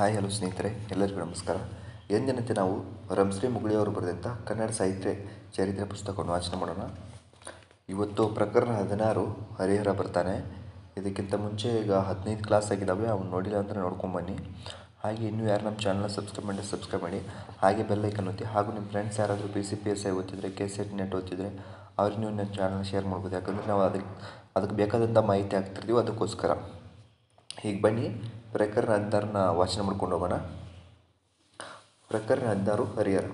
Hi, hello ಸ್ನೇಹಿತರೆ, ಎಲ್ಲರಿಗೂ ನಮಸ್ಕಾರ. ಎಂದಿನಂತೆ ನಾವು ರಂಶ್ರೀ ಮುಗುಳಿಯವರು ಬರೆದಂಥ ಕನ್ನಡ ಸಾಹಿತ್ಯ ಚರಿತ್ರೆ ಪುಸ್ತಕವನ್ನು ವಾಚನ ಮಾಡೋಣ. ಇವತ್ತು ಪ್ರಕರಣ ಹದಿನಾರು, ಹರಿಹರ ಬರ್ತಾನೆ. ಇದಕ್ಕಿಂತ ಮುಂಚೆ ಈಗ ಹದಿನೈದು ಕ್ಲಾಸ್ ಆಗಿದ್ದಾವೆ ಅವ್ನು ನೋಡಿಲ್ಲ ಅಂದರೆ ನೋಡ್ಕೊಂಬನ್ನಿ ಹಾಗೆ ಇನ್ನೂ ಯಾರು ನಮ್ಮ ಚಾನಲ್ನ ಸಬ್ಸ್ಕ್ರೈಬ್ ಮಾಡಿ ಸಬ್ಸ್ಕ್ರೈಬ್ ಮಾಡಿ, ಹಾಗೆ ಬೆಲ್ಲೈಕನ್ ಒತ್ತಿ, ಹಾಗೂ ನಿಮ್ಮ ಫ್ರೆಂಡ್ಸ್ ಯಾರಾದರೂ P C P S I ಓದ್ತಿದ್ರೆ K SET NET ಓದ್ತಿದ್ರೆ, ಅವ್ರಿಗೆ ನೀವು ನನ್ನ ಚಾನಲ್ನ ಶೇರ್ ಮಾಡ್ಬೋದು. ಯಾಕಂದರೆ ನಾವು ಅದಕ್ಕೆ ಅದಕ್ಕೆ ಬೇಕಾದಂಥ ಮಾಹಿತಿ ಹಾಕ್ತಿರ್ತೀವಿ, ಅದಕ್ಕೋಸ್ಕರ. ಈಗ ಬನ್ನಿ. ಪ್ರಕರಣ ಹದಿನಾರನ್ನ ವಾಚನ ಮಾಡ್ಕೊಂಡು ಹೋಗೋಣ. ಪ್ರಕರಣ ಹದಿನಾರು, ಹರಿಹರ.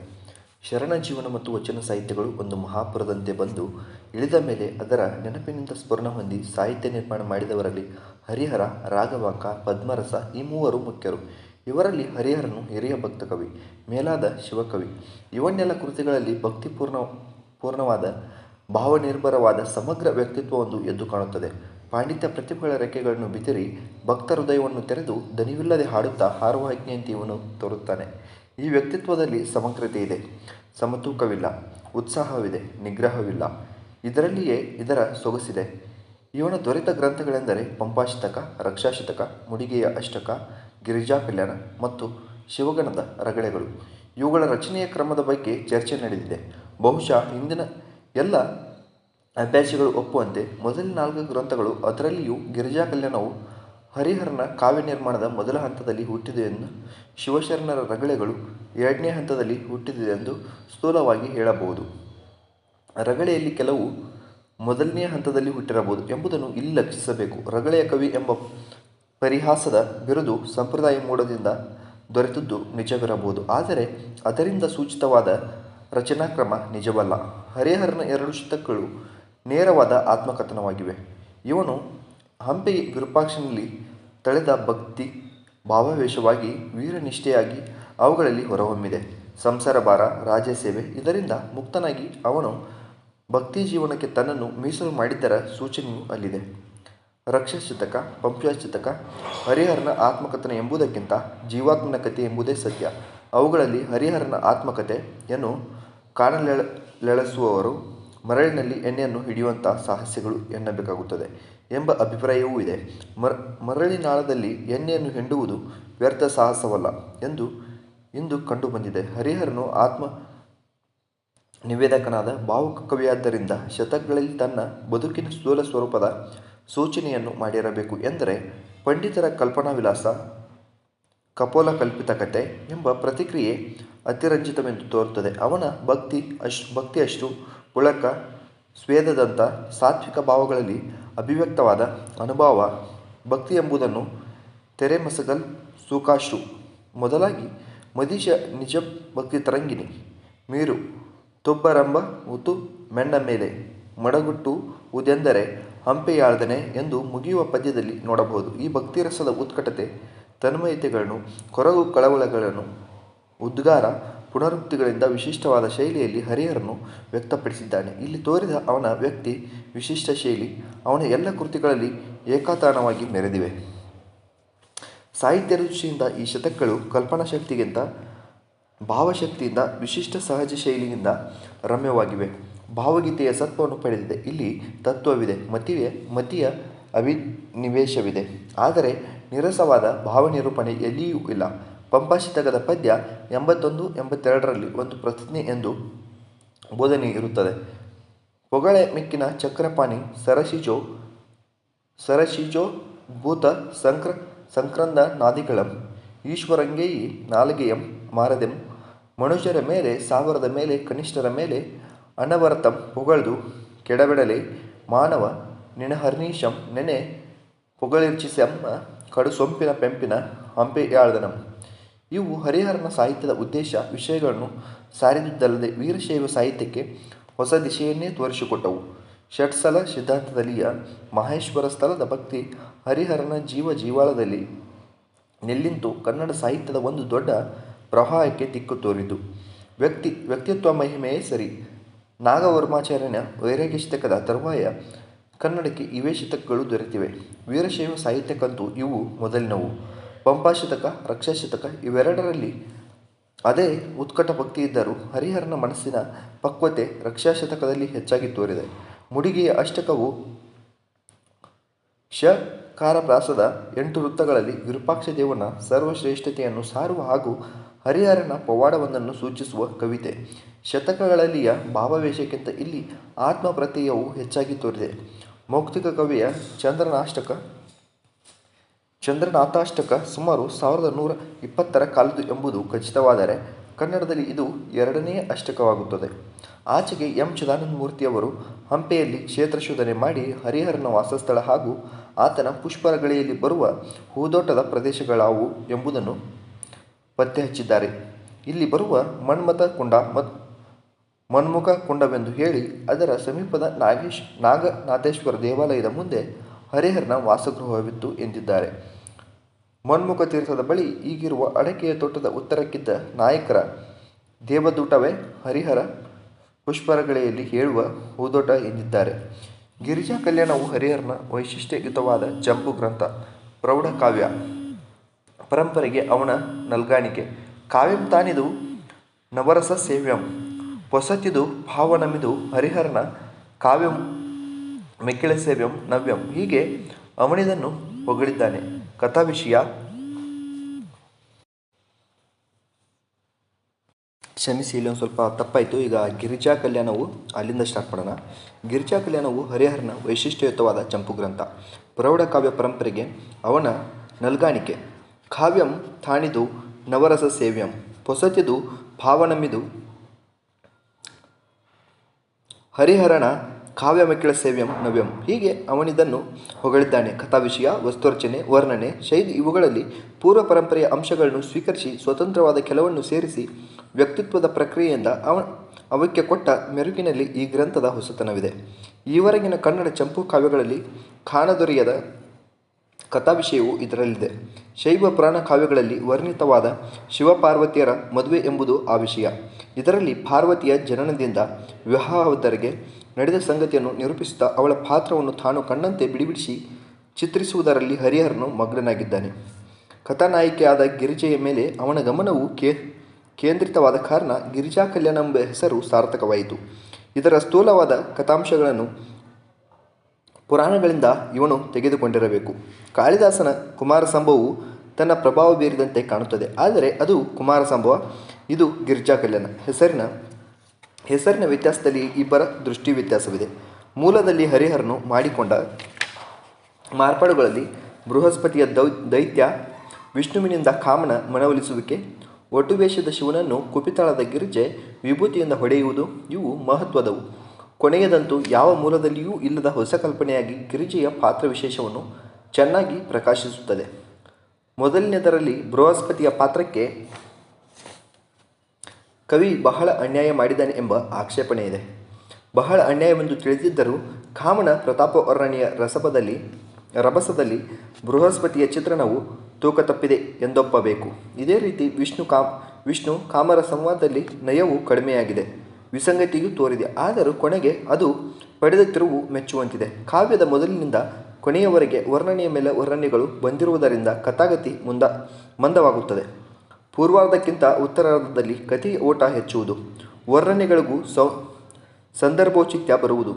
ಶರಣ ಜೀವನ ಮತ್ತು ವಚನ ಸಾಹಿತ್ಯಗಳು ಒಂದು ಮಹಾಪುರದಂತೆ ಬಂದು ಇಳಿದ ಮೇಲೆ ಅದರ ನೆನಪಿನಿಂದ ಸ್ಫುರಣ ಹೊಂದಿ ಸಾಹಿತ್ಯ ನಿರ್ಮಾಣ ಮಾಡಿದವರಲ್ಲಿ ಹರಿಹರ, ರಾಘವಾಂಕ, ಪದ್ಮರಸ ಈ ಮೂವರು ಮುಖ್ಯರು. ಇವರಲ್ಲಿ ಹರಿಹರನು ಹಿರಿಯ ಭಕ್ತ ಕವಿ, ಮೇಲಾದ ಶಿವಕವಿ. ಇವನ್ನೆಲ್ಲ ಕೃತಿಗಳಲ್ಲಿ ಭಕ್ತಿಪೂರ್ಣ, ಪೂರ್ಣವಾದ, ಭಾವನಿರ್ಭರವಾದ ಸಮಗ್ರ ವ್ಯಕ್ತಿತ್ವವೊಂದು ಎದ್ದು ಕಾಣುತ್ತದೆ. ಪಾಂಡಿತ್ಯ ಪ್ರತಿಭೆಗಳ ರೆಕ್ಕೆಗಳನ್ನು ಬಿದಿರಿ ಭಕ್ತ ಹೃದಯವನ್ನು ತೆರೆದು ದನಿವಿಲ್ಲದೆ ಹಾಡುತ್ತಾ ಹಾರುವ ಆಜ್ಞೆಯಂತೆ ಇವನು ತೋರುತ್ತಾನೆ. ಈ ವ್ಯಕ್ತಿತ್ವದಲ್ಲಿ ಸಮಗ್ರತೆ ಇದೆ. ಸಮತೂಕವಿಲ್ಲ. ಉತ್ಸಾಹವಿದೆ. ನಿಗ್ರಹವಿಲ್ಲ. ಇದರಲ್ಲಿಯೇ ಇದರ ಸೊಗಸಿದೆ. ಇವನ ದೊರೆತ ಗ್ರಂಥಗಳೆಂದರೆ ಪಂಪಾಶತಕ, ರಕ್ಷಾಶತಕ, ಮುಡಿಗೆಯ ಅಷ್ಟಕ, ಗಿರಿಜಾ ಕಲ್ಯಾಣ ಮತ್ತು ಶಿವಗಣದ ರಗಳೆಗಳು. ಇವುಗಳ ರಚನೆಯ ಕ್ರಮದ ಬಗ್ಗೆ ಚರ್ಚೆ ನಡೆದಿದೆ. ಬಹುಶಃ ಹಿಂದಿನ ಎಲ್ಲ ಅಭ್ಯಾಸಿಗಳು ಒಪ್ಪುವಂತೆ ಮೊದಲ ನಾಲ್ಕು ಗ್ರಂಥಗಳು ಅದರಲ್ಲಿಯೂ ಗಿರಿಜಾ ಕಲ್ಯಾಣವು ಹರಿಹರನ ಕಾವ್ಯ ನಿರ್ಮಾಣದ ಮೊದಲ ಹಂತದಲ್ಲಿ ಹುಟ್ಟಿದೆ ಎಂದು ಶಿವಶರಣರ ರಗಳೆಗಳು ಎರಡನೇ ಹಂತದಲ್ಲಿ ಹುಟ್ಟಿದೆ ಎಂದು ಸ್ಥೂಲವಾಗಿ ಹೇಳಬಹುದು. ರಗಳೆಯಲ್ಲಿ ಕೆಲವು ಮೊದಲನೆಯ ಹಂತದಲ್ಲಿ ಹುಟ್ಟಿರಬಹುದು ಎಂಬುದನ್ನು ಇಲ್ಲಿ ಲಕ್ಷಿಸಬೇಕು. ರಗಳೆಯ ಕವಿ ಎಂಬ ಪರಿಹಾಸದ ಬಿರುದು ಸಂಪ್ರದಾಯ ಮೂಡದಿಂದ ದೊರೆತದ್ದು ನಿಜವಿರಬಹುದು. ಆದರೆ ಅದರಿಂದ ಸೂಚಿತವಾದ ರಚನಾಕ್ರಮ ನಿಜವಲ್ಲ. ಹರಿಹರನ ಎರಡು ಶತಕಗಳು ನೇರವಾದ ಆತ್ಮಕಥನವಾಗಿವೆ. ಇವನು ಹಂಪಿ ವಿರೂಪಾಕ್ಷನಲ್ಲಿ ತಳೆದ ಭಕ್ತಿ ಭಾವಾವೇಶವಾಗಿ ವೀರನಿಷ್ಠೆಯಾಗಿ ಅವುಗಳಲ್ಲಿ ಹೊರಹೊಮ್ಮಿದೆ. ಸಂಸಾರ ಭಾರ ರಾಜ್ಯಸೇವೆ ಇದರಿಂದ ಮುಕ್ತನಾಗಿ ಅವನು ಭಕ್ತಿ ಜೀವನಕ್ಕೆ ತನ್ನನ್ನು ಮೀಸಲು ಮಾಡಿದ್ದರ ಸೂಚನೆಯೂ ಅಲ್ಲಿದೆ. ರಕ್ಷಶತಕ ಪಂಪ್ಯಾಶತಕ ಹರಿಹರನ ಆತ್ಮಕಥನ ಎಂಬುದಕ್ಕಿಂತ ಜೀವಾತ್ಮನ ಕಥೆ ಎಂಬುದೇ ಸತ್ಯ. ಅವುಗಳಲ್ಲಿ ಹರಿಹರನ ಆತ್ಮಕಥೆಯನ್ನು ಕಾಣಲೆಳೆಸುವವರು ಮರಳಿನಲ್ಲಿ ಎಣ್ಣೆಯನ್ನು ಹಿಡಿಯುವಂಥ ಸಾಹಸ್ಯಗಳು ಎನ್ನಬೇಕಾಗುತ್ತದೆ ಎಂಬ ಅಭಿಪ್ರಾಯವೂ ಇದೆ. ಮರ, ಮರಳಿನಾಳದಲ್ಲಿ ಎಣ್ಣೆಯನ್ನು ಹಿಂಡುವುದು ವ್ಯರ್ಥ ಸಾಹಸವಲ್ಲ ಎಂದು ಇಂದು ಕಂಡುಬಂದಿದೆ. ಹರಿಹರನು ಆತ್ಮ ನಿವೇದಕನಾದ ಭಾವುಕ ಕವಿಯಾದ್ದರಿಂದ ಶತಕಗಳಲ್ಲಿ ತನ್ನ ಬದುಕಿನ ಸ್ಥೂಲ ಸ್ವರೂಪದ ಸೂಚನೆಯನ್ನು ಮಾಡಿರಬೇಕು ಎಂದರೆ ಪಂಡಿತರ ಕಲ್ಪನಾ ವಿಲಾಸ ಕಪೋಲ ಕಲ್ಪಿತ ಕತೆ ಎಂಬ ಪ್ರತಿಕ್ರಿಯೆ ಅತಿರಂಜಿತವೆಂದು ತೋರುತ್ತದೆ. ಅವನ ಭಕ್ತಿ ಅಶ್ ಭಕ್ತಿ ಅಷ್ಟು ಪುಳಕ ಸ್ವೇದದಂಥ ಸಾತ್ವಿಕ ಭಾವಗಳಲ್ಲಿ ಅಭಿವ್ಯಕ್ತವಾದ ಅನುಭವ, ಭಕ್ತಿ ಎಂಬುದನ್ನು ತೆರೆಮಸಗಲ್ ಸೂಕಾಶ್ರು. ಮೊದಲಾಗಿ ಮದೀಶ ನಿಜ ಭಕ್ತಿ ತರಂಗಿಣಿ. ಮೀರು ತುಬ್ಬರಂಬ ಉತು ಮೆಣ್ಣ ಮೇಲೆ. ಮಡಗುಟ್ಟು ಉದೆಂದರೆ ಹಂಪೆಯಾಳ್ದನೆ ಎಂದು ಮುಗಿಯುವ ಪದ್ಯದಲ್ಲಿ ನೋಡಬಹುದು. ಈ ಭಕ್ತಿರಸದ ಉತ್ಕಟತೆ, ತನ್ಮಯತೆಗಳನ್ನು, ಕೊರಗು ಕಳವಳಗಳನ್ನು, ಉದ್ಗಾರ ಪುನರುಕ್ತಿಗಳಿಂದ ವಿಶಿಷ್ಟವಾದ ಶೈಲಿಯಲ್ಲಿ ಹರಿಹರನು ವ್ಯಕ್ತಪಡಿಸಿದ್ದಾನೆ. ಇಲ್ಲಿ ತೋರಿದ ಅವನ ವ್ಯಕ್ತಿ ವಿಶಿಷ್ಟ ಶೈಲಿ, ಅವನ ಎಲ್ಲ ಕೃತಿಗಳಲ್ಲಿ ಏಕತಾನವಾಗಿ ಮೆರೆದಿವೆ. ಸಾಹಿತ್ಯ ದೃಷ್ಟಿಯಿಂದ ಈ ಶತಕಗಳು ಕಲ್ಪನಾ ಶಕ್ತಿಗಿಂತ ಭಾವಶಕ್ತಿಯಿಂದ, ವಿಶಿಷ್ಟ ಸಹಜ ಶೈಲಿಯಿಂದ ರಮ್ಯವಾಗಿವೆ. ಭಾವಗೀತೆಯ ಸತ್ವವನ್ನು ಪಡೆದಿದೆ. ಇಲ್ಲಿ ತತ್ವವಿದೆ, ಮತಿಯ ಮತಿಯ ಅಭಿನಿವೇಶವಿದೆ ಆದರೆ ನಿರಸವಾದ ಭಾವನಿರೂಪಣೆ ಎಲ್ಲಿಯೂ ಇಲ್ಲ. ಪಂಪಾಶತಕದ ಪದ್ಯ ಎಂಬತ್ತೊಂದು, ಎಂಬತ್ತೆರಡರಲ್ಲಿ ಒಂದು ಪ್ರತಿಜ್ಞೆ ಎಂದು ಬೋಧನೆ ಇರುತ್ತದೆ. ಪೊಗಳೆ ಮಿಕ್ಕಿನ ಚಕ್ರಪಾಣಿ ಸರಶಿಜೋ ಸರಶಿಜೋ ಭೂತ ಸಂಕ್ರ, ಸಂಕ್ರಂದ ನಾದಿಗಳಂ ಈಶ್ವರಂಗೇಯಿ ನಾಲಿಗೆಯಂ ಮಾರದೆಂ, ಮನುಷ್ಯರ ಮೇಲೆ ಸಾವಿರದ ಮೇಲೆ, ಕನಿಷ್ಠರ ಮೇಲೆ, ಅನವರತಂ ಪೊಗಳ್ದು ಕೆಡಬಿಡಲೆ ಮಾನವ ನಿನಹರ್ನೀಶಂ ನೆನೆ ಪೊಗಳಿರ್ಚಿಸೆಮ್ಮ ಕಡು ಸೊಂಪಿನ ಪೆಂಪಿನ ಹಂಪೆಯಾಳ್ದನಂ ಇವು ಹರಿಹರನ ಸಾಹಿತ್ಯದ ಉದ್ದೇಶ, ವಿಷಯಗಳನ್ನು ಸಾರಿದುದಲ್ಲದೆ ವೀರಶೈವ ಸಾಹಿತ್ಯಕ್ಕೆ ಹೊಸ ದಿಶೆಯನ್ನೇ ತೋರಿಸಿಕೊಟ್ಟವು. ಷಟ್ಸಲ ಸಿದ್ಧಾಂತದಲ್ಲಿಯ ಮಹೇಶ್ವರ ಸ್ಥಳದ ಭಕ್ತಿ ಹರಿಹರನ ಜೀವ ಜೀವಾಳದಲ್ಲಿ ನೆಲ್ಲಿಂತು ಕನ್ನಡ ಸಾಹಿತ್ಯದ ಒಂದು ದೊಡ್ಡ ಪ್ರವಾಹಕ್ಕೆ ದಿಕ್ಕು ತೋರಿತು ವ್ಯಕ್ತಿ, ವ್ಯಕ್ತಿತ್ವ ಮಹಿಮೆಯೇ ಸರಿ. ನಾಗವರ್ಮಾಚಾರ್ಯನ ವೈರಾಗ್ಯ ಶತಕದ ತರುವಾಯ ಕನ್ನಡಕ್ಕೆ ಇವೇ ಶತಕಗಳು ದೊರೆತಿವೆ. ವೀರಶೈವ ಸಾಹಿತ್ಯಕ್ಕಂತೂ ಇವು ಮೊದಲಿನವು. ಪಂಪಾಶತಕ, ರಕ್ಷಾಶತಕ ಇವೆರಡರಲ್ಲಿ ಅದೇ ಉತ್ಕಟ ಭಕ್ತಿ ಇದ್ದರೂ ಹರಿಹರನ ಮನಸ್ಸಿನ ಪಕ್ವತೆ ರಕ್ಷಾಶತಕದಲ್ಲಿ ಹೆಚ್ಚಾಗಿ ತೋರಿದೆ. ಮುಡಿಗೆಯ ಅಷ್ಟಕವು ಶಕಾರ ಪ್ರಾಸದ ಎಂಟು ವೃತ್ತಗಳಲ್ಲಿ ವಿರೂಪಾಕ್ಷ ದೇವನ ಸರ್ವಶ್ರೇಷ್ಠತೆಯನ್ನು ಸಾರುವ ಹಾಗೂ ಹರಿಹರನ ಪವಾಡವೊಂದನ್ನು ಸೂಚಿಸುವ ಕವಿತೆ. ಶತಕಗಳಲ್ಲಿಯ ಭಾವವೇಷಕ್ಕಿಂತ ಇಲ್ಲಿ ಆತ್ಮಪ್ರತ್ಯಯವು ಹೆಚ್ಚಾಗಿ ತೋರಿದೆ. ಮೌಕ್ತಿಕ ಕವಿಯ ಚಂದ್ರನಾಷ್ಟಕ ಚಂದ್ರನಾಥಾಷ್ಟಕ ಸುಮಾರು ಸಾವಿರದ ನೂರ ಇಪ್ಪತ್ತರ ಕಾಲದ್ದು ಎಂಬುದು ಖಚಿತವಾದರೆ ಕನ್ನಡದಲ್ಲಿ ಇದು ಎರಡನೇ ಅಷ್ಟಕವಾಗುತ್ತದೆ. ಆಚೆಗೆ ಎಂ. ಚದಾನಂದ ಮೂರ್ತಿಯವರು ಹಂಪೆಯಲ್ಲಿ ಕ್ಷೇತ್ರಶೋಧನೆ ಮಾಡಿ ಹರಿಹರನ ವಾಸಸ್ಥಳ ಹಾಗೂ ಆತನ ಪುಷ್ಪರಗಳಿಯಲ್ಲಿ ಬರುವ ಹೂದೋಟದ ಪ್ರದೇಶಗಳಾವು ಎಂಬುದನ್ನು ಪತ್ತೆ ಹಚ್ಚಿದ್ದಾರೆ ಇಲ್ಲಿ ಬರುವ ಮನ್ಮಥ ಕುಂಡ ಮತ್ತು ಮನ್ಮುಖ ಕುಂಡವೆಂದು ಹೇಳಿ ಅದರ ಸಮೀಪದ ನಾಗೇಶ್ ನಾಗನಾಥೇಶ್ವರ ದೇವಾಲಯದ ಮುಂದೆ ಹರಿಹರನ ವಾಸಗೃಹವಿತ್ತು ಎಂದಿದ್ದಾರೆ. ಮನ್ಮುಖ ತೀರ್ಥದ ಬಳಿ ಈಗಿರುವ ಅಡಕೆಯ ತೋಟದ ಉತ್ತರಕ್ಕಿದ್ದ ನಾಯಕರ ದೇವದೂಟವೇ ಹರಿಹರ ಪುಷ್ಪರಗಳೆಯಲ್ಲಿ ಹೇಳುವ ಹೂದೋಟ ಎಂದಿದ್ದಾರೆ. ಗಿರಿಜಾ ಕಲ್ಯಾಣವು ಹರಿಹರನ ವೈಶಿಷ್ಟ್ಯಯುತವಾದ ಚಂಪು ಗ್ರಂಥ, ಪ್ರೌಢ ಕಾವ್ಯ, ಪರಂಪರೆಗೆ ಅವನ ನಲ್ಗಾಣಿಕೆ. ಕಾವ್ಯಂ ತಾನಿದು ನವರಸ ಸೇವ್ಯಂ ಹೊಸತಿದು ಭಾವನಮಿದು ಹರಿಹರನ ಕಾವ್ಯಂ ಮೆಕ್ಕಿಳ ಸೇವ್ಯಂ ನವ್ಯಂ ಹೀಗೆ ಅವನಿದನ್ನು ಹೊಗಳಿದ್ದಾನೆ. ಕಥಾ ವಿಷಯ. ಕ್ಷಮಿಸಿ ಇಲ್ಲಿ ಒಂದು ಸ್ವಲ್ಪ ತಪ್ಪಾಯಿತು. ಈಗ ಗಿರಿಜಾ ಕಲ್ಯಾಣವು ಅಲ್ಲಿಂದ ಸ್ಟಾರ್ಟ್ ಮಾಡೋಣ. ಗಿರಿಜಾ ಕಲ್ಯಾಣವು ಹರಿಹರನ ವೈಶಿಷ್ಟ್ಯಯುತವಾದ ಚಂಪು ಗ್ರಂಥ. ಪ್ರೌಢ ಕಾವ್ಯ ಪರಂಪರೆಗೆ ಅವನ ನಲ್ಗಾಣಿಕೆ. ಕಾವ್ಯಂ ಥಾಣಿದು ನವರಸ ಸೇವ್ಯಂ ಹೊಸತಿದು ಭಾವನಮಿದು ಹರಿಹರನ ಕಾವ್ಯಮಕ್ಕಿಳ ಸೇವ್ಯಂ ನವ್ಯಂ. ಹೀಗೆ ಅವನಿದನ್ನು ಹೊಗಳಿದ್ದಾನೆ. ಕಥಾವಿಷಯ, ವಸ್ತುರಚನೆ, ವರ್ಣನೆ, ಶೈಲಿ ಇವುಗಳಲ್ಲಿ ಪೂರ್ವ ಪರಂಪರೆಯ ಅಂಶಗಳನ್ನು ಸ್ವೀಕರಿಸಿ ಸ್ವತಂತ್ರವಾದ ಕೆಲವನ್ನು ಸೇರಿಸಿ ವ್ಯಕ್ತಿತ್ವದ ಪ್ರಕ್ರಿಯೆಯಿಂದ ಅವ, ಅವಕ್ಕೆ ಕೊಟ್ಟ ಮೆರುಗಿನಲ್ಲಿ ಈ ಗ್ರಂಥದ ಹೊಸತನವಿದೆ. ಈವರೆಗಿನ ಕನ್ನಡ ಚಂಪು ಕಾವ್ಯಗಳಲ್ಲಿ ಕಾಣದೊರೆಯದ ಕಥಾವಿಷಯವು ಇದರಲ್ಲಿದೆ. ಶೈವ ಪುರಾಣ ಕಾವ್ಯಗಳಲ್ಲಿ ವರ್ಣಿತವಾದ ಶಿವಪಾರ್ವತಿಯರ ಮದುವೆ ಎಂಬುದು ಆ ವಿಷಯ. ಇದರಲ್ಲಿ ಪಾರ್ವತಿಯ ಜನನದಿಂದ ವಿವಾಹದವರೆಗೆ ನಡೆದ ಸಂಗತಿಯನ್ನು ನಿರೂಪಿಸುತ್ತಾ ಅವಳ ಪಾತ್ರವನ್ನು ತಾನು ಕಂಡಂತೆ ಬಿಡಿಬಿಡಿಸಿ ಚಿತ್ರಿಸುವುದರಲ್ಲಿ ಹರಿಹರನು ಮಗ್ನನಾಗಿದ್ದಾನೆ. ಕಥಾನಾಯಕಿಯಾದ ಗಿರಿಜೆಯ ಮೇಲೆ ಅವನ ಗಮನವು ಕೇ, ಕೇಂದ್ರಿತವಾದ ಕಾರಣ ಗಿರಿಜಾ ಕಲ್ಯಾಣ ಎಂಬ ಹೆಸರು ಸಾರ್ಥಕವಾಯಿತು. ಇದರ ಸ್ಥೂಲವಾದ ಕಥಾಂಶಗಳನ್ನು ಪುರಾಣಗಳಿಂದ ಇವನು ತೆಗೆದುಕೊಂಡಿರಬೇಕು. ಕಾಳಿದಾಸನ ಕುಮಾರ ಸಂಭವವು ತನ್ನ ಪ್ರಭಾವ ಬೀರಿದಂತೆ ಕಾಣುತ್ತದೆ. ಆದರೆ ಅದು ಕುಮಾರ ಸಂಭವ ಇದು ಗಿರಿಜಾ ಕಲ್ಯಾಣ ಹೆಸರಿನ ಹೆಸರಿನ ವ್ಯತ್ಯಾಸದಲ್ಲಿ ಇಬ್ಬರ ದೃಷ್ಟಿ ವ್ಯತ್ಯಾಸವಿದೆ. ಮೂಲದಲ್ಲಿ ಹರಿಹರನು ಮಾಡಿಕೊಂಡ ಮಾರ್ಪಾಡುಗಳಲ್ಲಿ ಬೃಹಸ್ಪತಿಯ ದೌ, ದೈತ್ಯ ವಿಷ್ಣುವಿನಿಂದ ಕಾಮನ ಮನವೊಲಿಸುವಿಕೆ ಒಟುವೇಷದ ಶಿವನನ್ನು ಕುಪಿತಾಳದ ಗಿರಿಜೆ ವಿಭೂತಿಯಿಂದ ಹೊಡೆಯುವುದು, ಇವು ಮಹತ್ವದವು. ಕೊನೆಯದಂತೂ ಯಾವ ಮೂಲದಲ್ಲಿಯೂ ಇಲ್ಲದ ಹೊಸ ಕಲ್ಪನೆಯಾಗಿ ಗಿರಿಜೆಯ ಪಾತ್ರ ವಿಶೇಷವನ್ನು ಚೆನ್ನಾಗಿ ಪ್ರಕಾಶಿಸುತ್ತದೆ. ಮೊದಲನೇದರಲ್ಲಿ ಬೃಹಸ್ಪತಿಯ ಪಾತ್ರಕ್ಕೆ ಕವಿ ಬಹಳ ಅನ್ಯಾಯ ಮಾಡಿದ್ದಾನೆ ಎಂಬ ಆಕ್ಷೇಪಣೆ ಇದೆ. ಬಹಳ ಅನ್ಯಾಯವೆಂದು ತಿಳಿದಿದ್ದರೂ ಕಾಮನ ಪ್ರತಾಪವರ್ಣನೆಯ ರಸಪದಲ್ಲಿ ರಭಸದಲ್ಲಿ ಬೃಹಸ್ಪತಿಯ ಚಿತ್ರಣವು ತೂಕ ತಪ್ಪಿದೆ ಎಂದೊಪ್ಪಬೇಕು. ಇದೇ ರೀತಿ ವಿಷ್ಣು ಕಾಮ್, ವಿಷ್ಣು ಕಾಮರ ಸಂವಾದದಲ್ಲಿ ನಯವು ಕಡಿಮೆಯಾಗಿದೆ. ವಿಸಂಗತಿಯೂ ತೋರಿದೆ. ಆದರೂ ಕೊನೆಗೆ ಅದು ಪಡೆದ ತಿರುವು ಮೆಚ್ಚುವಂತಿದೆ. ಕಾವ್ಯದ ಮೊದಲಿನಿಂದ ಕೊನೆಯವರೆಗೆ ವರ್ಣನೆಯ ಮೇಲೆ ವರ್ಣನೆಗಳು ಬಂದಿರುವುದರಿಂದ ಕಥಾಗತಿ ಮುಂದ, ಮಂದವಾಗುತ್ತದೆ. ಪೂರ್ವಾರ್ಧಕ್ಕಿಂತ ಉತ್ತರಾರ್ಧದಲ್ಲಿ ಕಥೆಯ ಓಟ ಹೆಚ್ಚುವುದು. ವರ್ಣನೆಗಳಿಗೂ ಸೌ, ಸಂದರ್ಭೋಚಿತ್ಯ ಬರುವುದು.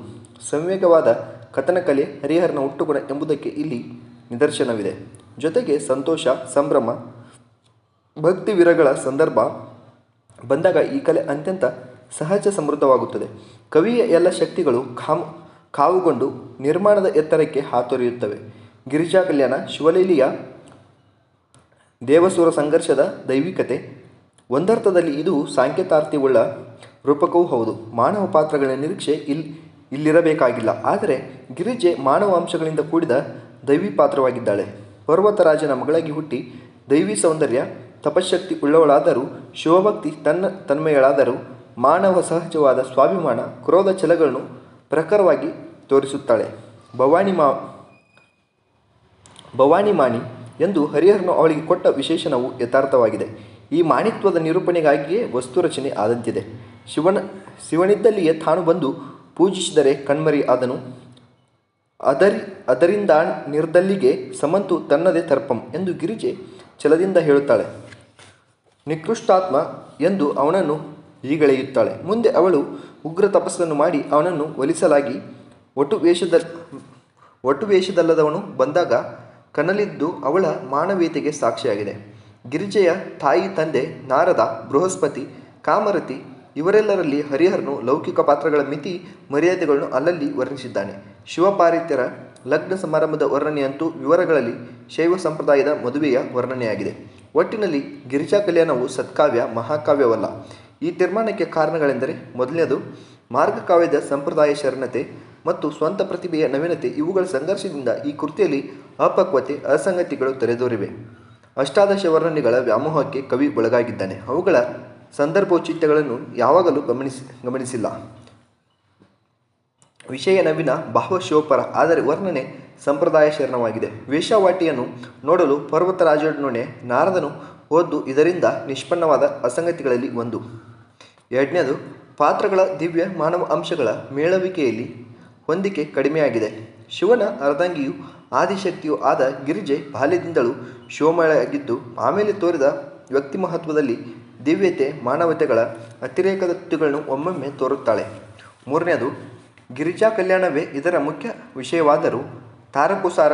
ಸಂವೇಗವಾದ ಕಥನಕಲೆ ಹರಿಹರನ ಹುಟ್ಟುಗುಣ ಎಂಬುದಕ್ಕೆ ಇಲ್ಲಿ ನಿದರ್ಶನವಿದೆ. ಜೊತೆಗೆ ಸಂತೋಷ, ಸಂಭ್ರಮ ಭಕ್ತಿ ವಿರಗಳ ಸಂದರ್ಭ ಬಂದಾಗ ಈ ಕಲೆ ಅತ್ಯಂತ ಸಹಜ ಸಮೃದ್ಧವಾಗುತ್ತದೆ. ಕವಿಯ ಎಲ್ಲ ಶಕ್ತಿಗಳು ಕಾಮ್ ಕಾವುಗೊಂಡು ನಿರ್ಮಾಣದ ಎತ್ತರಕ್ಕೆ ಹಾತೊರೆಯುತ್ತವೆ. ಗಿರಿಜಾ ಕಲ್ಯಾಣ, ಶಿವಲೀಲಿಯ ದೇವಸುರ ಸಂಘರ್ಷದ ದೈವಿಕತೆ. ಒಂದರ್ಥದಲ್ಲಿ ಇದು ಸಾಂಕೇತಾರ್ಥಿವುಳ್ಳ ರೂಪಕವೂ ಹೌದು. ಮಾನವ ಪಾತ್ರಗಳ ನಿರೀಕ್ಷೆ ಇಲ್ಲಿ ಇಲ್ಲಿರಬೇಕಾಗಿಲ್ಲ. ಆದರೆ ಗಿರಿಜೆ ಮಾನವ ಅಂಶಗಳಿಂದ ಕೂಡಿದ ದೈವಿ ಪಾತ್ರವಾಗಿದ್ದಾಳೆ. ಪರ್ವತರಾಜನ ಮಗಳಾಗಿ ಹುಟ್ಟಿ ದೈವಿ ಸೌಂದರ್ಯ ತಪಶಕ್ತಿ ಉಳ್ಳವಳಾದರೂ, ಶಿವಭಕ್ತಿ ತನ್ನ, ತನ್ಮಯಳಾದರೂ, ಮಾನವ ಸಹಜವಾದ ಸ್ವಾಭಿಮಾನ, ಕ್ರೋಧ ಛಲಗಳನ್ನು ಪ್ರಖರವಾಗಿ ತೋರಿಸುತ್ತಾಳೆ. ಭವಾನಿ ಮಾ, ಭವಾನಿ ಮಾಣಿ ಎಂದು ಹರಿಹರನು ಅವಳಿಗೆ ಕೊಟ್ಟ ವಿಶೇಷಣವು ಯಥಾರ್ಥವಾಗಿದೆ. ಈ ಮಾಣಿತ್ವದ ನಿರೂಪಣೆಗಾಗಿಯೇ ವಸ್ತು ರಚನೆ ಆದಂತಿದೆ. ಶಿವನ, ಶಿವನಿದ್ದಲ್ಲಿಯೇ ತಾನು ಬಂದು ಪೂಜಿಸಿದರೆ ಕಣ್ಮರಿ ಆದನು. ಅದರಿ, ಅದರಿಂದ ನಿರ್ದಲ್ಲಿಗೆ ಸಮಂತು ತನ್ನದೇ ತರ್ಪಂ ಎಂದು ಗಿರಿಜೆ ಛಲದಿಂದ ಹೇಳುತ್ತಾಳೆ. ನಿಕೃಷ್ಟಾತ್ಮ ಎಂದು ಅವನನ್ನು ಈಗಳೆಯುತ್ತಾಳೆ. ಮುಂದೆ ಅವಳು ಉಗ್ರ ತಪಸ್ಸನ್ನು ಮಾಡಿ ಅವನನ್ನು ಒಲಿಸಲಾಗಿ ಒಟ್ಟು ವೇಷದ ಒಟ್ಟು ವೇಷದಲ್ಲದವನು ಬಂದಾಗ ಕನಲಿದ್ದು ಅವಳ ಮಾನವೀಯತೆಗೆ ಸಾಕ್ಷಿಯಾಗಿದೆ. ಗಿರಿಜೆಯ ತಾಯಿ, ತಂದೆ, ನಾರದ, ಬೃಹಸ್ಪತಿ, ಕಾಮರತಿ ಇವರೆಲ್ಲರಲ್ಲಿ ಹರಿಹರನು ಲೌಕಿಕ ಪಾತ್ರಗಳ ಮಿತಿ ಮರ್ಯಾದೆಗಳನ್ನು ಅಲ್ಲಲ್ಲಿ ವರ್ಣಿಸಿದ್ದಾನೆ. ಶಿವಪಾರಿತ್ಯರ ಲಗ್ನ ಸಮಾರಂಭದ ವರ್ಣನೆಯಂತೂ ವಿವರಗಳಲ್ಲಿ ಶೈವ ಸಂಪ್ರದಾಯದ ಮದುವೆಯ ವರ್ಣನೆಯಾಗಿದೆ. ಒಟ್ಟಿನಲ್ಲಿ ಗಿರಿಜಾ ಕಲ್ಯಾಣವು ಸತ್ಕಾವ್ಯ, ಮಹಾಕಾವ್ಯವಲ್ಲ. ಈ ತೀರ್ಮಾನಕ್ಕೆ ಕಾರಣಗಳೆಂದರೆ ಮೊದಲನೆಯದು ಮಾರ್ಗಕಾವ್ಯದ ಸಂಪ್ರದಾಯ ಶರಣತೆ ಮತ್ತು ಸ್ವಂತ ಪ್ರತಿಭೆಯ ನವೀನತೆ. ಇವುಗಳ ಸಂಘರ್ಷದಿಂದ ಈ ಕೃತಿಯಲ್ಲಿ ಅಪಕ್ವತೆ, ಅಸಂಗತಿಗಳು ತೆರೆದೋರಿವೆ. ಅಷ್ಟಾದಶ ವರ್ಣನೆಗಳ ವ್ಯಾಮೋಹಕ್ಕೆ ಕವಿ ಒಳಗಾಗಿದ್ದಾನೆ. ಅವುಗಳ ಸಂದರ್ಭೋಚಿತ್ಯಗಳನ್ನು ಯಾವಾಗಲೂ ಗಮನಿಸಿ, ಗಮನಿಸಿಲ್ಲ. ವಿಷಯ ನವೀನ ಭಾವಶೋಪರ ಆದರೆ ವರ್ಣನೆ ಸಂಪ್ರದಾಯ ಶರಣವಾಗಿದೆ. ವೇಷವಾಟಿಯನ್ನು ನೋಡಲು ಪರ್ವತರಾಜನೊಡನೆ ನಾರದನು ಓದ್ದು ಇದರಿಂದ ನಿಷ್ಪನ್ನವಾದ ಅಸಂಗತಿಗಳಲ್ಲಿ ಒಂದು. ಎರಡನೇದು, ಪಾತ್ರಗಳ ದಿವ್ಯ ಮಾನವ ಅಂಶಗಳ ಮೇಳವಿಕೆಯಲ್ಲಿ ಹೊಂದಿಕೆ ಕಡಿಮೆಯಾಗಿದೆ. ಶಿವನ ಅರ್ಧಾಂಗಿಯು ಆದಿಶಕ್ತಿಯೂ ಆದ ಗಿರಿಜೆ ಬಾಲ್ಯದಿಂದಲೂ ಶಿವಮಳೆಯಾಗಿದ್ದು ಆಮೇಲೆ ತೋರಿದ ವ್ಯಕ್ತಿ ಮಹತ್ವದಲ್ಲಿ ದಿವ್ಯತೆ, ಮಾನವತೆಗಳ ಅತಿರೇಕದತ್ತುಗಳನ್ನು ಒಮ್ಮೊಮ್ಮೆ ತೋರುತ್ತಾಳೆ. ಮೂರನೆಯದು ಗಿರಿಜಾ ಕಲ್ಯಾಣವೇ ಇದರ ಮುಖ್ಯ ವಿಷಯವಾದರೂ ತಾರಕುಸಾರ,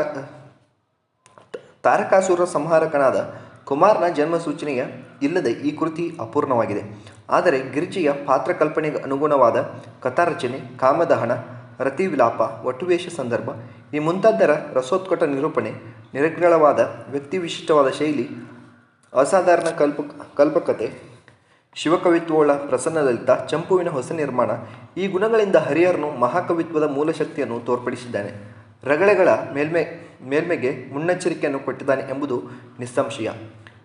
ತಾರಕಾಸುರ ಸಂಹಾರಕನಾದ ಕುಮಾರ್ನ ಜನ್ಮ ಸೂಚನೆಯ ಇಲ್ಲದೆ ಈ ಕೃತಿ ಅಪೂರ್ಣವಾಗಿದೆ. ಆದರೆ ಗಿರಿಜೆಯ ಪಾತ್ರಕಲ್ಪನೆಗೆ ಅನುಗುಣವಾದ ಕಥಾರಚನೆ, ಕಾಮದಹನ, ರತಿವಿಲಾಪ ವಟುವೇಷ ಸಂದರ್ಭ ಈ ಮುಂತಾದರ ರಸೋತ್ಕಟ ನಿರೂಪಣೆ ನಿರಗ್ರಳವಾದ ವ್ಯಕ್ತಿವಿಶಿಷ್ಟವಾದ ಶೈಲಿ, ಅಸಾಧಾರಣ ಕಲ್ಪ, ಕಲ್ಪಕತೆ ಶಿವಕವಿತ್ವೋಳ ಪ್ರಸನ್ನಲಲಿತ ಚಂಪುವಿನ ಹೊಸ ನಿರ್ಮಾಣ, ಈ ಗುಣಗಳಿಂದ ಹರಿಹರನು ಮಹಾಕವಿತ್ವದ ಮೂಲ ಶಕ್ತಿಯನ್ನು ತೋರ್ಪಡಿಸಿದ್ದಾನೆ. ರಗಳೆಗಳ ಮೇಲ್ಮೆ, ಮೇಲ್ಮೆಗೆ ಮುನ್ನೆಚ್ಚರಿಕೆಯನ್ನು ಕೊಟ್ಟಿದ್ದಾನೆ ಎಂಬುದು ನಿಸ್ಸಂಶಯ.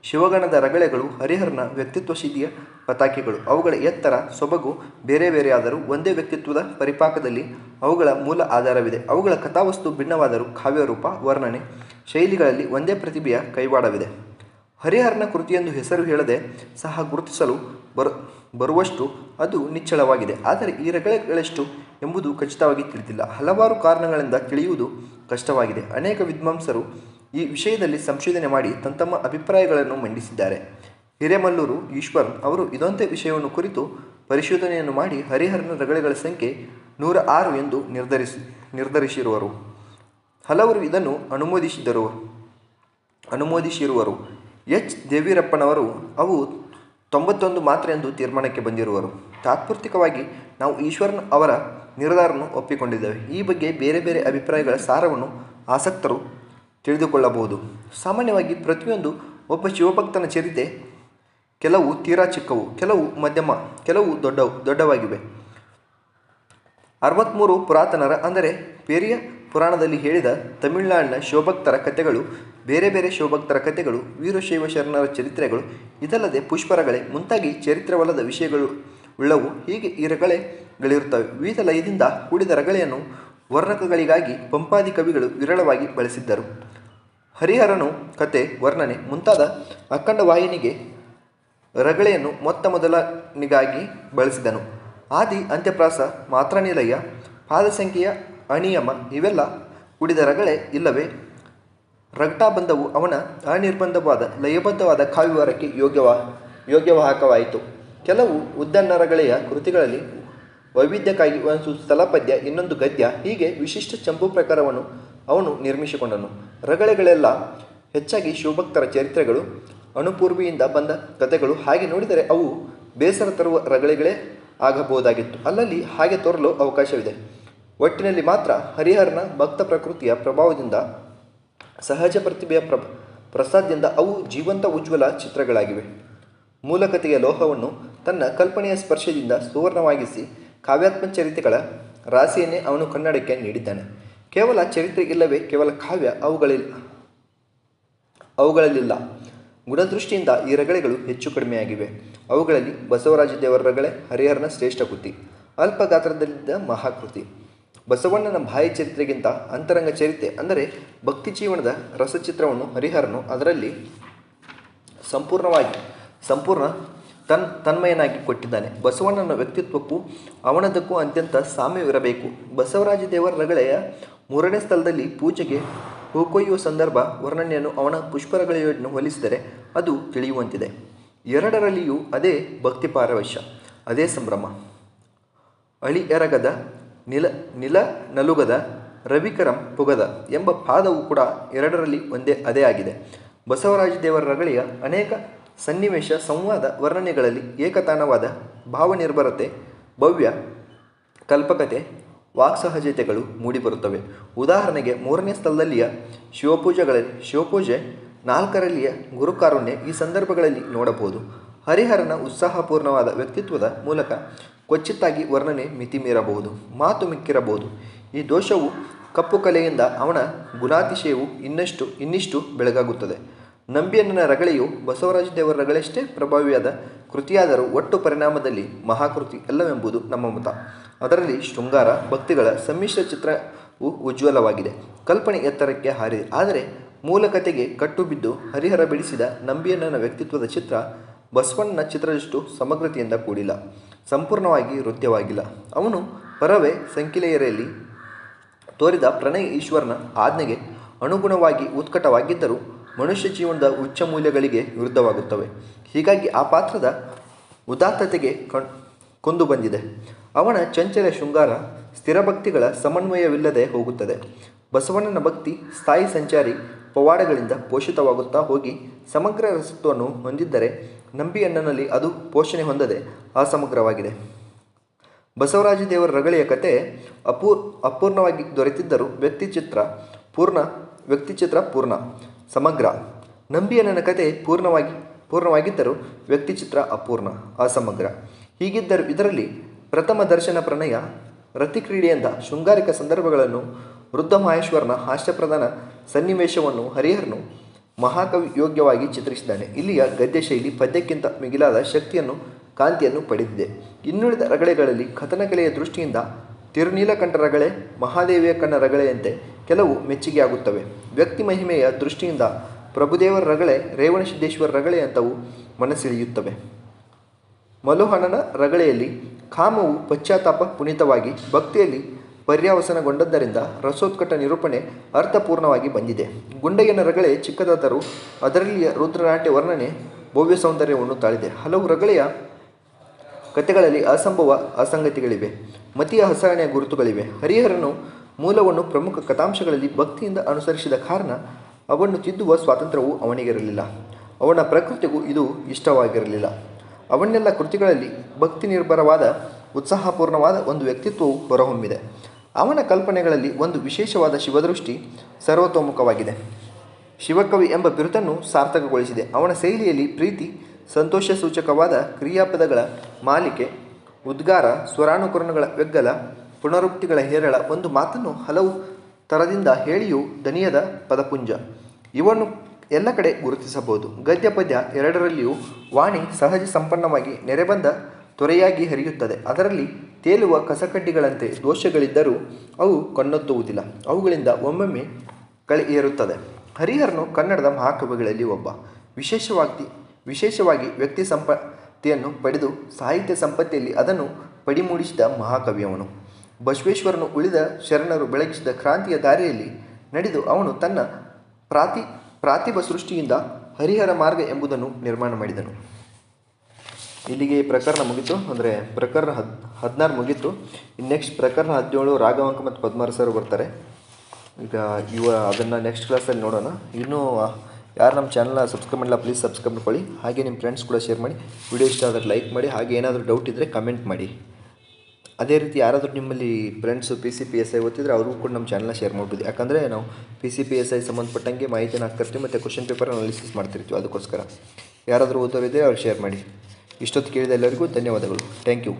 ಶಿವಗಣದ ರಗಳೆಗಳು ಹರಿಹರನ ವ್ಯಕ್ತಿತ್ವ ಸಿದ್ಧಿಯ ಪತಾಕೆಗಳು. ಅವುಗಳ ಎತ್ತರ ಸೊಬಗು ಬೇರೆ ಬೇರೆಯಾದರೂ ಒಂದೇ ವ್ಯಕ್ತಿತ್ವದ ಪರಿಪಾಕದಲ್ಲಿ ಅವುಗಳ ಮೂಲ ಆಧಾರವಿದೆ. ಅವುಗಳ ಕಥಾವಸ್ತು ಭಿನ್ನವಾದರೂ ಕಾವ್ಯರೂಪ, ವರ್ಣನೆ, ಶೈಲಿಗಳಲ್ಲಿ ಒಂದೇ ಪ್ರತಿಭೆಯ ಕೈವಾಡವಿದೆ. ಹರಿಹರನ ಕೃತಿಯೆಂದು ಹೆಸರು ಹೇಳದೆ ಸಹ ಗುರುತಿಸಲು ಬರ, ಬರುವಷ್ಟು ಅದು ನಿಚ್ಚಳವಾಗಿದೆ. ಆದರೆ ಈ ರಗಳೆಗಳೆಷ್ಟು ಎಂಬುದು ಖಚಿತವಾಗಿ ತಿಳಿದಿಲ್ಲ. ಹಲವಾರು ಕಾರಣಗಳಿಂದ ತಿಳಿಯುವುದು ಕಷ್ಟವಾಗಿದೆ. ಅನೇಕ ವಿದ್ವಾಂಸರು ಈ ವಿಷಯದಲ್ಲಿ ಸಂಶೋಧನೆ ಮಾಡಿ ತಮ್ಮ ತಮ್ಮ ಅಭಿಪ್ರಾಯಗಳನ್ನು ಮಂಡಿಸಿದ್ದಾರೆ. ಹಿರೇಮಲ್ಲೂರು, ಈಶ್ವರ್ ಅವರು ಇದೊಂದೇ ವಿಷಯವನ್ನು ಕುರಿತು ಪರಿಶೋಧನೆಯನ್ನು ಮಾಡಿ ಹರಿಹರನ ರಗಳೆಗಳ ಸಂಖ್ಯೆ ನೂರ ಆರು ಎಂದು ನಿರ್ಧರಿಸಿ, ನಿರ್ಧರಿಸಿರುವರು. ಹಲವರು ಇದನ್ನು ಅನುಮೋದಿಸಿದರು. ಅನುಮೋದಿಸಿರುವರು. ಎಚ್. ದೇವೀರಪ್ಪನವರು ಅವು ತೊಂಬತ್ತೊಂದು ಮಾತ್ರ ಎಂದು ತೀರ್ಮಾನಕ್ಕೆ ಬಂದಿರುವರು. ತಾತ್ಪೂರ್ತಿಕವಾಗಿ ನಾವು ಈಶ್ವರನ್ ಅವರ ನಿರ್ಧಾರವನ್ನು ಒಪ್ಪಿಕೊಂಡಿದ್ದೇವೆ. ಈ ಬಗ್ಗೆ ಬೇರೆ ಬೇರೆ ಅಭಿಪ್ರಾಯಗಳ ಸಾರವನ್ನು ಆಸಕ್ತರು ತಿಳಿದುಕೊಳ್ಳಬಹುದು. ಸಾಮಾನ್ಯವಾಗಿ ಪ್ರತಿಯೊಂದು ಒಬ್ಬ ಶಿವಭಕ್ತನ ಚರಿತೆ ಕೆಲವು ತೀರಾ ಚಿಕ್ಕವು, ಕೆಲವು ಮಧ್ಯಮ, ಕೆಲವು ದೊಡ್ಡ, ದೊಡ್ಡವಾಗಿವೆ. ಅರವತ್ತ್ಮೂರು ಪುರಾತನರ ಅಂದರೆ ಪೇರಿಯ ಪುರಾಣದಲ್ಲಿ ಹೇಳಿದ ತಮಿಳುನಾಡಿನ ಶಿವಭಕ್ತರ ಕಥೆಗಳು, ಬೇರೆ ಬೇರೆ ಶಿವಭಕ್ತರ ಕಥೆಗಳು ವೀರಶೈವ ಶರಣರ ಚರಿತ್ರೆಗಳು, ಇದಲ್ಲದೆ ಪುಷ್ಪರಗಳೆ ಮುಂತಾಗಿ ಚರಿತ್ರವಲ್ಲದ ವಿಷಯಗಳು ಉಳ್ಳವು. ಹೀಗೆ ಈ ರಗಳೆಗಳಿರುತ್ತವೆ. ವಿವಿಧ ಲಯದಿಂದ ಕೂಡಿದ ರಗಳೆಯನ್ನು ವರ್ಣಕಗಳಿಗಾಗಿ ಪಂಪಾದಿ ಕವಿಗಳು ವಿರಳವಾಗಿ ಬಳಸಿದ್ದರು. ಹರಿಹರನು ಕತೆ, ವರ್ಣನೆ ಮುಂತಾದ ಅಖಂಡ ವಾಹಿನಿಗೆ ರಗಳೆಯನ್ನು ಮೊತ್ತ ಮೊದಲನಿಗಾಗಿ ಬಳಸಿದನು. ಆದಿ, ಅಂತ್ಯಪ್ರಾಸ, ಮಾತ್ರಾನಿಲಯ, ಪಾದಸಂಖ್ಯೆಯ ಅನಿಯಮ ಇವೆಲ್ಲ ಉಡಿದ ರಗಳೆ ಇಲ್ಲವೇ? ರಗಟಾಬಂಧವು ಅವನ ಅನಿರ್ಬಂಧವಾದ, ಲಯಬದ್ಧವಾದ ಕಾವ್ಯವರಕ್ಕೆ ಯೋಗ್ಯವಾ, ಯೋಗ್ಯವಾಹಕವಾಯಿತು. ಕೆಲವು ಉದ್ದನ್ನ ರಗಳೆಯ ಕೃತಿಗಳಲ್ಲಿ ವೈವಿಧ್ಯಕ್ಕಾಗಿ ಒಂದು ಸ್ಥಳಪದ್ಯ ಇನ್ನೊಂದು ಗದ್ಯ, ಹೀಗೆ ವಿಶಿಷ್ಟ ಚಂಪು ಪ್ರಕಾರವನ್ನು ಅವನು ನಿರ್ಮಿಸಿಕೊಂಡನು. ರಗಳೆಗಳೆಲ್ಲ ಹೆಚ್ಚಾಗಿ ಶಿವಭಕ್ತರ ಚರಿತ್ರೆಗಳು, ಅಣುಪೂರ್ವಿಯಿಂದ ಬಂದ ಕಥೆಗಳು. ಹಾಗೆ ನೋಡಿದರೆ ಅವು ಬೇಸರ ತರುವ ರಗಳೆಗಳೇ ಆಗಬಹುದಾಗಿತ್ತು. ಅಲ್ಲಲ್ಲಿ ಹಾಗೆ ತೋರಲು ಅವಕಾಶವಿದೆ. ಒಟ್ಟಿನಲ್ಲಿ ಮಾತ್ರ ಹರಿಹರನ ಭಕ್ತ ಪ್ರಕೃತಿಯ ಪ್ರಭಾವದಿಂದ, ಸಹಜ ಪ್ರತಿಭೆಯ ಪ್ರ ಪ್ರಸಾದದಿಂದ ಅವು ಜೀವಂತ ಉಜ್ವಲ ಚಿತ್ರಗಳಾಗಿವೆ. ಮೂಲಕತೆಯ ಲೋಹವನ್ನು ತನ್ನ ಕಲ್ಪನೆಯ ಸ್ಪರ್ಶದಿಂದ ಸುವರ್ಣವಾಗಿಸಿ ಕಾವ್ಯಾತ್ಮ ಚರಿತ್ರೆಗಳ ರಾಶಿಯನ್ನೇ ಅವನು ಕನ್ನಡಕ್ಕೆ ನೀಡಿದ್ದಾನೆ. ಕೇವಲ ಚರಿತ್ರೆ ಇಲ್ಲವೇ ಕೇವಲ ಕಾವ್ಯ ಅವುಗಳಿಲ್ಲ. ಅವುಗಳಲ್ಲಿಲ್ಲ. ಗುಣದೃಷ್ಟಿಯಿಂದ ಈ ರಗಳೆಗಳು ಹೆಚ್ಚು ಕಡಿಮೆಯಾಗಿವೆ. ಅವುಗಳಲ್ಲಿ ಬಸವರಾಜ ದೇವರ ರಗಳೆ ಹರಿಹರನ ಶ್ರೇಷ್ಠ ಕೃತಿ ಅಲ್ಪ ಗಾತ್ರದಲ್ಲಿದ್ದ ಮಹಾಕೃತಿ. ಬಸವಣ್ಣನ ಬಾಯಿ ಚರಿತ್ರೆಗಿಂತ ಅಂತರಂಗ ಚರಿತ್ರೆ ಅಂದರೆ ಭಕ್ತಿ ಜೀವನದ ರಸಚಿತ್ರವನ್ನು ಹರಿಹರನು ಅದರಲ್ಲಿ ಸಂಪೂರ್ಣವಾಗಿ, ಸಂಪೂರ್ಣ ತನ್, ತನ್ಮಯನಾಗಿ ಕೊಟ್ಟಿದ್ದಾನೆ. ಬಸವಣ್ಣನ ವ್ಯಕ್ತಿತ್ವಕ್ಕೂ ಅವನದಕ್ಕೂ ಅತ್ಯಂತ ಸಾಮ್ಯವಿರಬೇಕು. ಬಸವರಾಜ ದೇವರ ರಗಳೆಯ ಮೂರನೇ ಸ್ಥಳದಲ್ಲಿ ಪೂಜೆಗೆ ಹೂಕೊಯ್ಯುವ ಸಂದರ್ಭ ವರ್ಣನೆಯನ್ನು ಅವನ ಪುಷ್ಪರಗಳನ್ನು ಹೋಲಿಸಿದರೆ ಅದು ತಿಳಿಯುವಂತಿದೆ. ಎರಡರಲ್ಲಿಯೂ ಅದೇ ಭಕ್ತಿ ಪಾರವಶ್ಯ, ಅದೇ ಸಂಭ್ರಮ. ಅಳಿ ಎರಗದ ನಿಲ ನಿಲ ನಲುಗದ ರವಿಕರಂ ಪುಗದ ಎಂಬ ಪಾದವು ಕೂಡ ಎರಡರಲ್ಲಿ ಒಂದೇ, ಅದೇ ಆಗಿದೆ. ಬಸವರಾಜ ದೇವರ ರಗಳಿಯ ಅನೇಕ ಸನ್ನಿವೇಶ ಸಂವಾದ ವರ್ಣನೆಗಳಲ್ಲಿ ಏಕತಾನವಾದ ಭಾವನಿರ್ಭರತೆ, ಭವ್ಯ ಕಲ್ಪಕತೆ ವಾಕ್ಸಹಜತೆಗಳು ಮೂಡಿಬರುತ್ತವೆ. ಉದಾಹರಣೆಗೆ ಮೂರನೇ ಸ್ಥಳದಲ್ಲಿಯ ಶಿವಪೂಜೆಗಳಲ್ಲಿ ಶಿವಪೂಜೆ ನಾಲ್ಕರಲ್ಲಿಯ ಗುರುಕಾರುಣ್ಯ ಈ ಸಂದರ್ಭಗಳಲ್ಲಿ ನೋಡಬಹುದು. ಹರಿಹರನ ಉತ್ಸಾಹಪೂರ್ಣವಾದ ವ್ಯಕ್ತಿತ್ವದ ಮೂಲಕ ಕೊಚ್ಚಿತ್ತಾಗಿ ವರ್ಣನೆ ಮಿತಿ ಮೀರಬಹುದು ಮಾತು ಮಿಕ್ಕಿರಬಹುದು. ಈ ದೋಷವು ಕಪ್ಪು ಕಲೆಯಿಂದ ಅವನ ಗುಣಾತಿಶಯವು ಇನ್ನಷ್ಟು ಇನ್ನಿಷ್ಟು ಬೆಳಗಾಗುತ್ತದೆ. ನಂಬಿಯಣ್ಣನ ರಗಳೆಯು ಬಸವರಾಜ ದೇವರ ರಗಳೆಷ್ಟೇ ಪ್ರಭಾವಿಯಾದ ಕೃತಿಯಾದರೂ ಒಟ್ಟು ಪರಿಣಾಮದಲ್ಲಿ ಮಹಾಕೃತಿ ಅಲ್ಲವೆಂಬುದು ನಮ್ಮ ಮತ. ಅದರಲ್ಲಿ ಶೃಂಗಾರ, ಭಕ್ತಿಗಳ ಸಮ್ಮಿಶ್ರ ಚಿತ್ರವು ಉಜ್ವಲವಾಗಿದೆ. ಕಲ್ಪನೆ ಎತ್ತರಕ್ಕೆ ಹಾರಿದೆ. ಆದರೆ ಮೂಲ ಕಥೆಗೆ ಕಟ್ಟು ಬಿದ್ದು ಹರಿಹರ ಬಿಡಿಸಿದ ನಂಬಿಯಣ್ಣನ ವ್ಯಕ್ತಿತ್ವದ ಚಿತ್ರ ಬಸವಣ್ಣನ ಚಿತ್ರದಷ್ಟು ಸಮಗ್ರತೆಯಿಂದ ಕೂಡಿಲ್ಲ. ಸಂಪೂರ್ಣವಾಗಿ ನೃತ್ಯವಾಗಿಲ್ಲ ಅವನು ಪರವೇ ಸಂಕಿಲೆಯರೆಯಲ್ಲಿ ತೋರಿದ ಪ್ರಣಯ ಈಶ್ವರನ ಆಜ್ಞೆಗೆ ಅನುಗುಣವಾಗಿ ಉತ್ಕಟವಾಗಿದ್ದರೂ ಮನುಷ್ಯ ಜೀವನದ ಉಚ್ಚ ಮೌಲ್ಯಗಳಿಗೆ ವಿರುದ್ಧವಾಗುತ್ತವೆ. ಹೀಗಾಗಿ ಆ ಪಾತ್ರದ ಉದಾತ್ತತೆಗೆ ಕಣ್, ಕೊಂದು ಬಂದಿದೆ. ಅವನ ಚಂಚಲ ಶೃಂಗಾರ ಸ್ಥಿರಭಕ್ತಿಗಳ ಸಮನ್ವಯವಿಲ್ಲದೆ ಹೋಗುತ್ತದೆ. ಬಸವಣ್ಣನ ಭಕ್ತಿ ಸ್ಥಾಯಿ ಸಂಚಾರಿ ಪವಾಡಗಳಿಂದ ಪೋಷಿತವಾಗುತ್ತಾ ಹೋಗಿ ಸಮಗ್ರ ರಸತ್ವವನ್ನು ಹೊಂದಿದ್ದರೆ ನಂಬಿಯಣ್ಣನಲ್ಲಿ ಅದು ಪೋಷಣೆ ಹೊಂದದೆ ಅಸಮಗ್ರವಾಗಿದೆ. ಬಸವರಾಜ ದೇವರ ರಗಳೆಯ ಕತೆ ಅಪೂರ್, ಅಪೂರ್ಣವಾಗಿ ದೊರೆತಿದ್ದರೂ ವ್ಯಕ್ತಿಚಿತ್ರ ಪೂರ್ಣ ವ್ಯಕ್ತಿಚಿತ್ರ ಪೂರ್ಣ. ಸಮಗ್ರ. ನಂಬಿಯಣ್ಣನ ಕತೆ ಪೂರ್ಣವಾಗಿ, ಪೂರ್ಣವಾಗಿದ್ದರೂ ವ್ಯಕ್ತಿಚಿತ್ರ ಅಪೂರ್ಣ, ಅಸಮಗ್ರ. ಹೀಗಿದ್ದರೂ ಇದರಲ್ಲಿ ಪ್ರಥಮ ದರ್ಶನ ಪ್ರಣಯ, ರತಿಕ್ರೀಡೆಯಿಂದ ಶೃಂಗಾರಿಕ ಸಂದರ್ಭಗಳನ್ನು, ವೃದ್ಧ ಮಹೇಶ್ವರನ ಹಾಸ್ಯಪ್ರಧಾನ ಸನ್ನಿವೇಶವನ್ನು ಹರಿಹರನು ಮಹಾಕವಿ ಯೋಗ್ಯವಾಗಿ ಚಿತ್ರಿಸಿದ್ದಾನೆ. ಇಲ್ಲಿಯ ಗದ್ಯ ಶೈಲಿ ಪದ್ಯಕ್ಕಿಂತ ಮಿಗಿಲಾದ ಶಕ್ತಿಯನ್ನು, ಕಾಂತಿಯನ್ನು ಪಡೆದಿದೆ. ಇನ್ನುಳಿದ ರಗಳೆಗಳಲ್ಲಿ ಕಥನಕಲೆಯ ದೃಷ್ಟಿಯಿಂದ ತಿರುನೀಲಕಂಠ ರಗಳೆ, ಮಹಾದೇವಿಯ ಕಣ್ಣ ರಗಳೆಯಂತೆ ಕೆಲವು ಮೆಚ್ಚುಗೆಯಾಗುತ್ತವೆ ವ್ಯಕ್ತಿ ಮಹಿಮೆಯ ದೃಷ್ಟಿಯಿಂದ ಪ್ರಭುದೇವರ ರಗಳೆ, ರೇವಣಸಿದ್ದೇಶ್ವರ ರಗಳೆ ಅಂತವು ಮನಸ್ಸಿಳಿಯುತ್ತವೆ. ಮಲುಹಣನ ರಗಳೆಯಲ್ಲಿ ಕಾಮವು ಪಶ್ಚಾತ್ತಾಪ ಪುನೀತವಾಗಿ ಭಕ್ತಿಯಲ್ಲಿ ಪರ್ಯಾವಸನಗೊಂಡದ್ದರಿಂದ ರಸೋತ್ಕಟ ನಿರೂಪಣೆ ಅರ್ಥಪೂರ್ಣವಾಗಿ ಬಂದಿದೆ. ಗುಂಡಯ್ಯನ ರಗಳೆ ಚಿಕ್ಕದಾದರೂ ಅದರಲ್ಲಿಯ ರುದ್ರನಾಟ್ಯ ವರ್ಣನೆ ಭವ್ಯ ಸೌಂದರ್ಯವನ್ನು ತಾಳಿದೆ. ಹಲವು ರಗಳೆಯ ಕಥೆಗಳಲ್ಲಿ ಅಸಂಭವ ಅಸಂಗತಿಗಳಿವೆ. ಮತಿಯ ಹಸರಣೆಯ ಗುರುತುಗಳಿವೆ. ಹರಿಹರನು ಮೂಲವನ್ನು ಪ್ರಮುಖ ಕಥಾಂಶಗಳಲ್ಲಿ ಭಕ್ತಿಯಿಂದ ಅನುಸರಿಸಿದ ಕಾರಣ ಅವನ್ನು ತಿದ್ದುವ ಸ್ವಾತಂತ್ರ್ಯವು ಅವನಿಗಿರಲಿಲ್ಲ. ಅವನ ಪ್ರಕೃತಿಗೂ ಇದು ಇಷ್ಟವಾಗಿರಲಿಲ್ಲ. ಅವನ್ನೆಲ್ಲ ಕೃತಿಗಳಲ್ಲಿ ಭಕ್ತಿ ನಿರ್ಭರವಾದ ಉತ್ಸಾಹಪೂರ್ಣವಾದ ಒಂದು ವ್ಯಕ್ತಿತ್ವವು ಹೊರಹೊಮ್ಮಿದೆ. ಅವನ ಕಲ್ಪನೆಗಳಲ್ಲಿ ಒಂದು ವಿಶೇಷವಾದ ಶಿವದೃಷ್ಟಿ ಸರ್ವತೋಮುಖವಾಗಿದೆ. ಶಿವಕವಿ ಎಂಬ ಬಿರುದನ್ನು ಸಾರ್ಥಕಗೊಳಿಸಿದೆ. ಅವನ ಶೈಲಿಯಲ್ಲಿ ಪ್ರೀತಿ ಸಂತೋಷ ಸೂಚಕವಾದ ಕ್ರಿಯಾಪದಗಳ ಮಾಲಿಕೆ, ಉದ್ಗಾರ, ಸ್ವರಾನುಕರಣಗಳ ವ್ಯಗ್ಗಲ ಪುನರುಕ್ತಿಗಳ ಹೇರಳ ಒಂದು ಮಾತನ್ನು ಹಲವು ಥರದಿಂದ ಹೇಳಿಯೂ ದನಿಯದ ಪದಪುಂಜ. ಇವನ್ನು ಎಲ್ಲ ಕಡೆ ಗುರುತಿಸಬಹುದು. ಗದ್ಯ ಪದ್ಯ ಎರಡರಲ್ಲಿಯೂ ವಾಣಿ ಸಹಜ ಸಂಪನ್ನವಾಗಿ ನೆರೆಬಂದ ತೊರೆಯಾಗಿ ಹರಿಯುತ್ತದೆ. ಅದರಲ್ಲಿ ತೇಲುವ ಕಸಕಡ್ಡಿಗಳಂತೆ ದೋಷಗಳಿದ್ದರೂ ಅವು ಕಣ್ಣೊತ್ತುವುದಿಲ್ಲ. ಅವುಗಳಿಂದ ಒಮ್ಮೊಮ್ಮೆ ಕಳೆ ಏರುತ್ತದೆ. ಹರಿಹರನು ಕನ್ನಡದ ಮಹಾಕವಿಗಳಲ್ಲಿ ಒಬ್ಬ. ವಿಶೇಷವಾಗಿ ವಿಶೇಷವಾಗಿ ವ್ಯಕ್ತಿ ಸಂಪತ್ತಿಯನ್ನು ಪಡೆದು ಸಾಹಿತ್ಯ ಸಂಪತ್ತಿಯಲ್ಲಿ ಅದನ್ನು ಪಡಿಮೂಡಿಸಿದ ಮಹಾಕವಿಯವನು. ಬಸವೇಶ್ವರನು ಉಳಿದ ಶರಣರು ಬೆಳಗಿಸಿದ ಕ್ರಾಂತಿಯ ದಾರಿಯಲ್ಲಿ ನಡೆದು ಅವನು ತನ್ನ ಪ್ರಾತಿ, ಪ್ರಾತಿಭ ಸೃಷ್ಟಿಯಿಂದ ಹರಿಹರ ಮಾರ್ಗ ಎಂಬುದನ್ನು ನಿರ್ಮಾಣ ಮಾಡಿದನು. ಇಲ್ಲಿಗೆ ಪ್ರಕರಣ ಮುಗೀತು. ಅಂದರೆ ಪ್ರಕರಣ ಹದ್, ಹದಿನಾರು ಮುಗಿತು. ಇನ್ನು ನೆಕ್ಸ್ಟ್ ಪ್ರಕರಣ ಹದಿನೇಳು ರಾಘವಂಕ ಮತ್ತು ಪದ್ಮರಸರು ಸರ್ ಬರ್ತಾರೆ. ಈಗ ಇವ ಅದನ್ನು ನೆಕ್ಸ್ಟ್ ಕ್ಲಾಸಲ್ಲಿ ನೋಡೋಣ. ಇನ್ನೂ ಯಾರು ನಮ್ಮ ಚಾನಲ್ನ ಸಬ್ಸ್ಕ್ರೈಬ್ ಮಾಡಿಲ್ಲ ಪ್ಲೀಸ್ ಸಬ್ಸ್ಕ್ರೈಬ್ ಮಾಡ್ಕೊಳ್ಳಿ. ಹಾಗೆ ನಿಮ್ಮ ಫ್ರೆಂಡ್ಸ್ ಕೂಡ ಶೇರ್ ಮಾಡಿ. ವಿಡಿಯೋ ಇಷ್ಟ ಆದರೆ ಲೈಕ್ ಮಾಡಿ. ಹಾಗೆ ಏನಾದರೂ ಡೌಟ್ ಇದ್ದರೆ ಕಮೆಂಟ್ ಮಾಡಿ. ಅದೇ ರೀತಿ ಯಾರಾದರೂ ನಿಮ್ಮಲ್ಲಿ friends P C P S I ಓದ್ತಿದ್ರೆ ಅವ್ರಿಗೂ ಕೂಡ ನಮ್ಮ ಚಾನಲ್ನ ಶೇರ್ ಮಾಡ್ಬೋದು. ಯಾಕಂದರೆ ನಾವು P C P S I ಸಂಬಂಧಪಟ್ಟಂಗೆ ಮಾಹಿತಿನ ಹಾಕ್ತಿರ್ತೀವಿ ಮತ್ತು ಕ್ವಶನ್ ಪೇಪರ್ ಅನಾಲಿಸಿಸ್ ಮಾಡ್ತಿರ್ತೀವಿ. ಅದಕ್ಕೋಸ್ಕರ ಯಾರಾದರೂ ಓದೋರಿದ್ದರೆ ಅವ್ರು ಶೇರ್ ಮಾಡಿ. ಇಷ್ಟೊತ್ತು ಕೇಳಿದ ಎಲ್ಲರಿಗೂ ಧನ್ಯವಾದಗಳು. Thank you